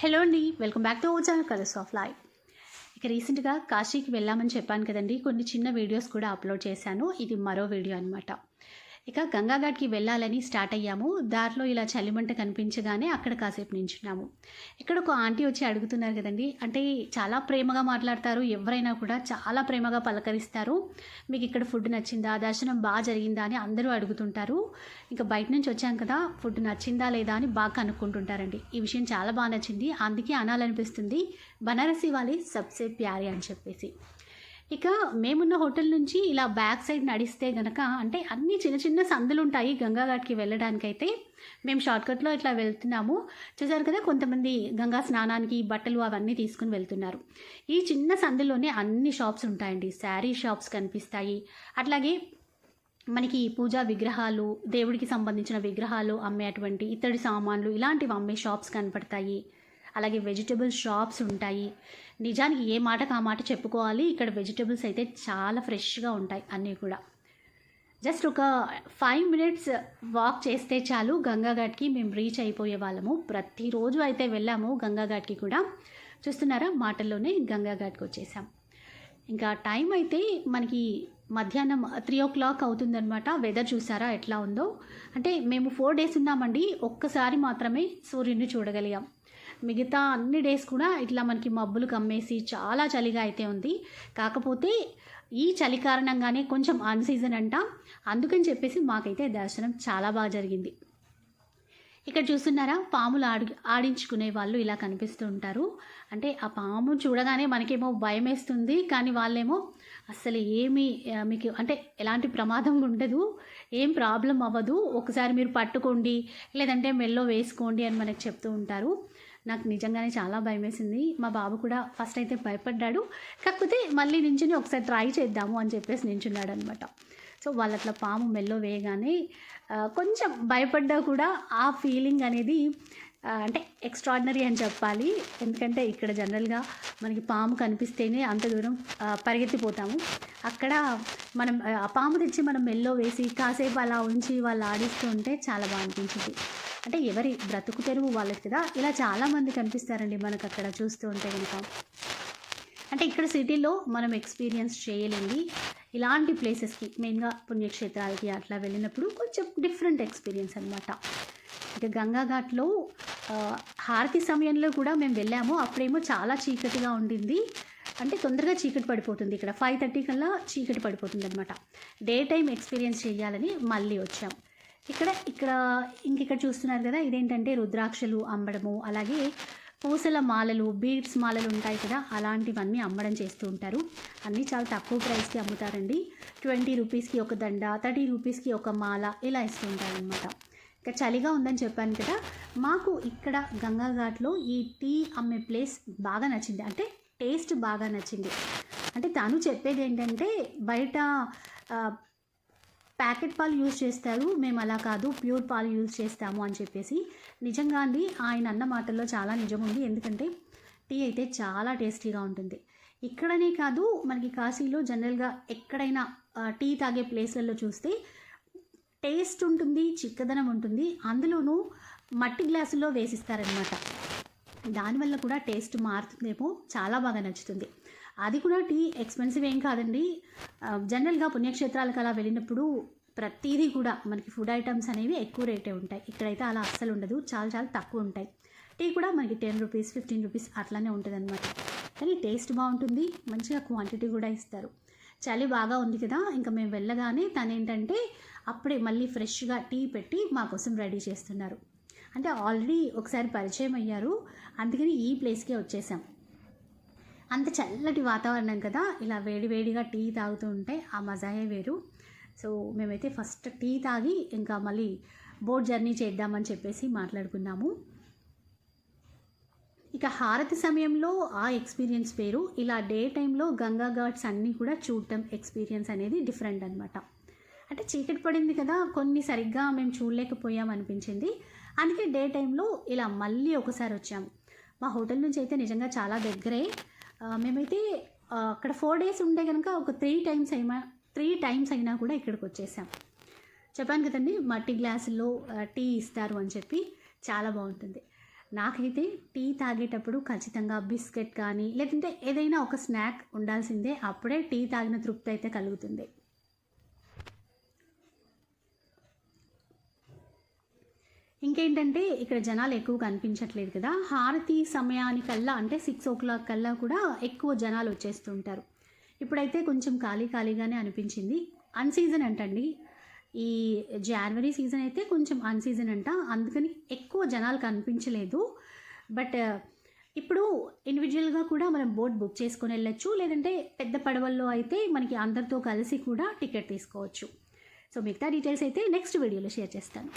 Hello అండి. Welcome back to ఓ channel colours of life. ఇక రీసెంట్గా కాశీకి వెళ్ళామని చెప్పాను కదండి. కొన్ని చిన్న వీడియోస్ కూడా అప్లోడ్ చేశాను. ఇది మరో వీడియో అనమాట ఇక గంగాఘాట్కి వెళ్ళాలని స్టార్ట్ అయ్యాము. దారిలో ఇలా చలిమంట కనిపించగానే అక్కడ కాసేపు నించున్నాము. ఇక్కడ ఒక ఆంటీ వచ్చి అడుగుతున్నారు కదండి అంటే చాలా ప్రేమగా మాట్లాడతారు ఎవరైనా కూడా చాలా ప్రేమగా పలకరిస్తారు. మీకు ఇక్కడ ఫుడ్ నచ్చిందా దర్శనం బాగా జరిగిందా అని అందరూ అడుగుతుంటారు. ఇంకా బయట నుంచి వచ్చాం కదా ఫుడ్ నచ్చిందా లేదా అని బాగా కనుక్కుంటుంటారండి. ఈ విషయం చాలా బాగా నచ్చింది అందుకే అనాలనిపిస్తుంది. బనారసి వాలి సబ్సే ప్యారీ అని చెప్పేసి. ఇక మేమున్న హోటల్ నుంచి ఇలా బ్యాక్ సైడ్ నడిస్తే గనక అంటే అన్ని చిన్న చిన్న సందులు ఉంటాయి గంగాఘాట్కి వెళ్ళడానికైతే. మేము షార్ట్కట్లో ఇట్లా వెళ్తున్నాము. చూసారు కదా కొంతమంది గంగా స్నానానికి బట్టలు అవన్నీ తీసుకుని వెళ్తున్నారు. ఈ చిన్న సందులోనే అన్ని షాప్స్ ఉంటాయండి. శారీ షాప్స్ కనిపిస్తాయి. అట్లాగే మనకి పూజా విగ్రహాలు దేవుడికి సంబంధించిన విగ్రహాలు అమ్మేటువంటి ఇత్తడి సామాన్లు ఇలాంటివి అమ్మే షాప్స్ కనపడతాయి. అలాగే వెజిటబుల్ షాప్స్ ఉంటాయి. నిజానికి ఏ మాటకు ఆ మాట చెప్పుకోవాలి? ఇక్కడ వెజిటబుల్స్ అయితే చాలా ఫ్రెష్గా ఉంటాయి అన్నీ కూడా. జస్ట్ ఒక ఫైవ్ మినిట్స్ వాక్ చేస్తే చాలు గంగాఘాట్కి మేము రీచ్ అయిపోయే వాళ్ళము. ప్రతిరోజు అయితే వెళ్ళాము గంగాఘాట్కి కూడా. చూస్తున్నారా? మాటల్లోనే గంగాఘాట్కి వచ్చేసాం. ఇంకా టైం అయితే మనకి మధ్యాహ్నం త్రీ ఓ క్లాక్ అవుతుందన్నమాట. వెదర్ చూసారా? ఎట్లా ఉందో? అంటే మేము ఫోర్ డేస్ ఉన్నామండి. ఒక్కసారి మాత్రమే సూర్యుడిని చూడగలిగాం. మిగతా అన్ని డేస్ కూడా ఇట్లా మనకి మబ్బులు కమ్మేసి చాలా చలిగా అయితే ఉంది. కాకపోతే ఈ చలి కారణంగానే కొంచెం అన్ సీజన్ అంట. అందుకని చెప్పేసి మాకైతే దర్శనం చాలా బాగా జరిగింది. ఇక్కడ చూస్తున్నారా పాములు ఆడి ఆడించుకునే వాళ్ళు ఇలా కనిపిస్తూ ఉంటారు. అంటే ఆ పాము చూడగానే మనకేమో భయం వేస్తుంది కానీ వాళ్ళేమో అసలు ఏమి మీకు అంటే ఎలాంటి ప్రమాదం ఉండదు ఏం ప్రాబ్లం అవ్వదు. ఒకసారి మీరు పట్టుకోండి లేదంటే మెల్లో వేసుకోండి అని మనకు చెప్తూ ఉంటారు. నాకు నిజంగానే చాలా భయం వేసింది మా బాబు కూడా ఫస్ట్ అయితే భయపడ్డాడు. కాకపోతే మళ్ళీ నించుని ఒకసారి ట్రై చేద్దాము అని చెప్పేసి నించున్నాడు అనమాట సో వాళ్ళు అట్లా పాము మెల్లో వేయగానే కొంచెం భయపడ్డా కూడా ఆ ఫీలింగ్ అనేది అంటే ఎక్స్ట్రాడినరీ అని చెప్పాలి. ఎందుకంటే ఇక్కడ జనరల్గా మనకి పాము కనిపిస్తేనే అంత దూరం పరిగెత్తిపోతాము. అక్కడ మనం ఆ పాము తెచ్చి మనం మెల్లో వేసి కాసేపు అలా ఉంచి వాళ్ళు ఆడిస్తూ ఉంటే చాలా బాగా అనిపించింది. అంటే ఎవరి బ్రతుకు తెరువు వాళ్ళకి కదా. ఇలా చాలామంది కనిపిస్తారండి మనకు అక్కడ చూస్తూ ఉంటే కనుక. అంటే ఇక్కడ సిటీలో మనం ఎక్స్పీరియన్స్ చేయలేండి. ఇలాంటి ప్లేసెస్కి మెయిన్గా పుణ్యక్షేత్రాలకి అట్లా వెళ్ళినప్పుడు కొంచెం డిఫరెంట్ ఎక్స్పీరియన్స్ అనమాట ఇక గంగాఘాట్లో హారతి సమయంలో కూడా మేము వెళ్ళాము. అప్పుడేమో చాలా చీకటిగా ఉండింది. అంటే తొందరగా చీకటి పడిపోతుంది ఇక్కడ. ఫైవ్ థర్టీ కల్లా చీకటి పడిపోతుంది అనమాట డే టైం ఎక్స్పీరియన్స్ చేయాలని మళ్ళీ వచ్చాం. ఇక్కడ ఇక్కడ ఇంక ఇక్కడ చూస్తున్నారు కదా ఇదేంటంటే రుద్రాక్షలు అమ్మడము అలాగే పూసల మాలలు బీడ్స్ మాలలు ఉంటాయి కదా అలాంటివన్నీ అమ్మడం చేస్తూ ఉంటారు. అన్నీ చాలా తక్కువ ప్రైస్కి అమ్ముతారండి. ట్వంటీ రూపీస్కి ఒక దండ థర్టీ రూపీస్కి ఒక మాల ఇలా ఇస్తూ ఉంటారనమాట ఇంకా చలిగా ఉందని చెప్పాను కదా మాకు ఇక్కడ గంగాఘాట్లో ఈ టీ అమ్మే ప్లేస్ బాగా నచ్చింది. అంటే టేస్ట్ బాగా నచ్చింది. అంటే తను చెప్పేది ఏంటంటే బయట ప్యాకెట్ పాలు యూజ్ చేస్తారు. మేము అలా కాదు. ప్యూర్ పాలు యూజ్ చేస్తాము అని చెప్పేసి. నిజంగా అండి ఆయన అన్న మాటల్లో చాలా నిజం ఉంది. ఎందుకంటే టీ అయితే చాలా టేస్టీగా ఉంటుంది. ఇక్కడనే కాదు మనకి కాశీలో జనరల్గా ఎక్కడైనా టీ తాగే ప్లేస్లలో చూస్తే టేస్ట్ ఉంటుంది చిక్కదనం ఉంటుంది. అందులోనూ మట్టి గ్లాసుల్లో వేసిస్తారనమాట దానివల్ల కూడా టేస్ట్ మారుతుందేమో చాలా బాగా నచ్చుతుంది. అది కూడా టీ ఎక్స్పెన్సివ్ ఏం కాదండి. జనరల్గా పుణ్యక్షేత్రాలకు అలా వెళ్ళినప్పుడు ప్రతిదీ కూడా మనకి ఫుడ్ ఐటమ్స్ అనేవి ఎక్కువ రేటే ఉంటాయి. ఇక్కడైతే అలా అస్సలు ఉండదు. చాలా చాలా తక్కువ ఉంటాయి. టీ కూడా మనకి టెన్ రూపీస్ ఫిఫ్టీన్ రూపీస్ అట్లానే ఉంటుంది అనమాట కానీ టేస్ట్ బాగుంటుంది. మంచిగా క్వాంటిటీ కూడా ఇస్తారు. చలి బాగా ఉంది కదా ఇంకా మేము వెళ్ళగానే తను ఏంటంటే అప్పుడే మళ్ళీ ఫ్రెష్గా టీ పెట్టి మా కోసం రెడీ చేస్తున్నారు. అంటే ఆల్రెడీ ఒకసారి పరిచయం అయ్యారు. అందుకని ఈ ప్లేస్కే వచ్చేసాం. అంత చల్లటి వాతావరణం కదా. ఇలా వేడి వేడిగా టీ తాగుతూ ఉంటే ఆ మజాయే వేరు. సో మేమైతే ఫస్ట్ టీ తాగి ఇంకా మళ్ళీ బోట్ జర్నీ చేద్దామని చెప్పేసి మాట్లాడుకున్నాము. ఇక హారతి సమయంలో ఆ ఎక్స్పీరియన్స్ వేరు. ఇలా డే టైంలో గంగా ఘాట్స్ అన్నీ కూడా చూడటం ఎక్స్పీరియన్స్ అనేది డిఫరెంట్ అనమాట అంటే చీకటి పడింది కదా కొన్ని సరిగ్గా మేము చూడలేకపోయాం అనిపించింది. అందుకే డే టైంలో ఇలా మళ్ళీ ఒకసారి వచ్చాము మా హోటల్ నుంచి అయితే నిజంగా చాలా దగ్గరే. మేమైతే అక్కడ ఫోర్ డేస్ ఉంటే కనుక ఒక త్రీ టైమ్స్ అయినా త్రీ టైమ్స్ అయినా కూడా ఇక్కడికి వచ్చేసాం. చెప్పాను కదండి మట్టి గ్లాసుల్లో టీ ఇస్తారు అని చెప్పి చాలా బాగుంటుంది. నాకైతే టీ తాగేటప్పుడు ఖచ్చితంగా బిస్కెట్ కానీ లేదంటే ఏదైనా ఒక స్నాక్ ఉండాల్సిందే అప్పుడే టీ తాగిన తృప్తి అయితే కలుగుతుంది. ఇంకేంటంటే ఇక్కడ జనాలు ఎక్కువ కనిపించట్లేదు కదా. హారతి సమయానికల్లా అంటే సిక్స్ ఓ క్లాక్ కల్లా కూడా ఎక్కువ జనాలు వచ్చేస్తుంటారు. ఇప్పుడైతే కొంచెం ఖాళీ ఖాళీగానే అనిపించింది. అన్సీజన్ అంటండి. ఈ జనవరి సీజన్ అయితే కొంచెం అన్సీజన్ అంట. అందుకని ఎక్కువ జనాలు కనిపించలేదు. బట్ ఇప్పుడు ఇండివిజువల్గా కూడా మనం బోట్ బుక్ చేసుకొని వెళ్ళొచ్చు. లేదంటే పెద్ద పడవల్లో అయితే మనకి అందరితో కలిసి కూడా టికెట్ తీసుకోవచ్చు. సో మిగతా డీటెయిల్స్ అయితే నెక్స్ట్ వీడియోలో షేర్ చేస్తాను.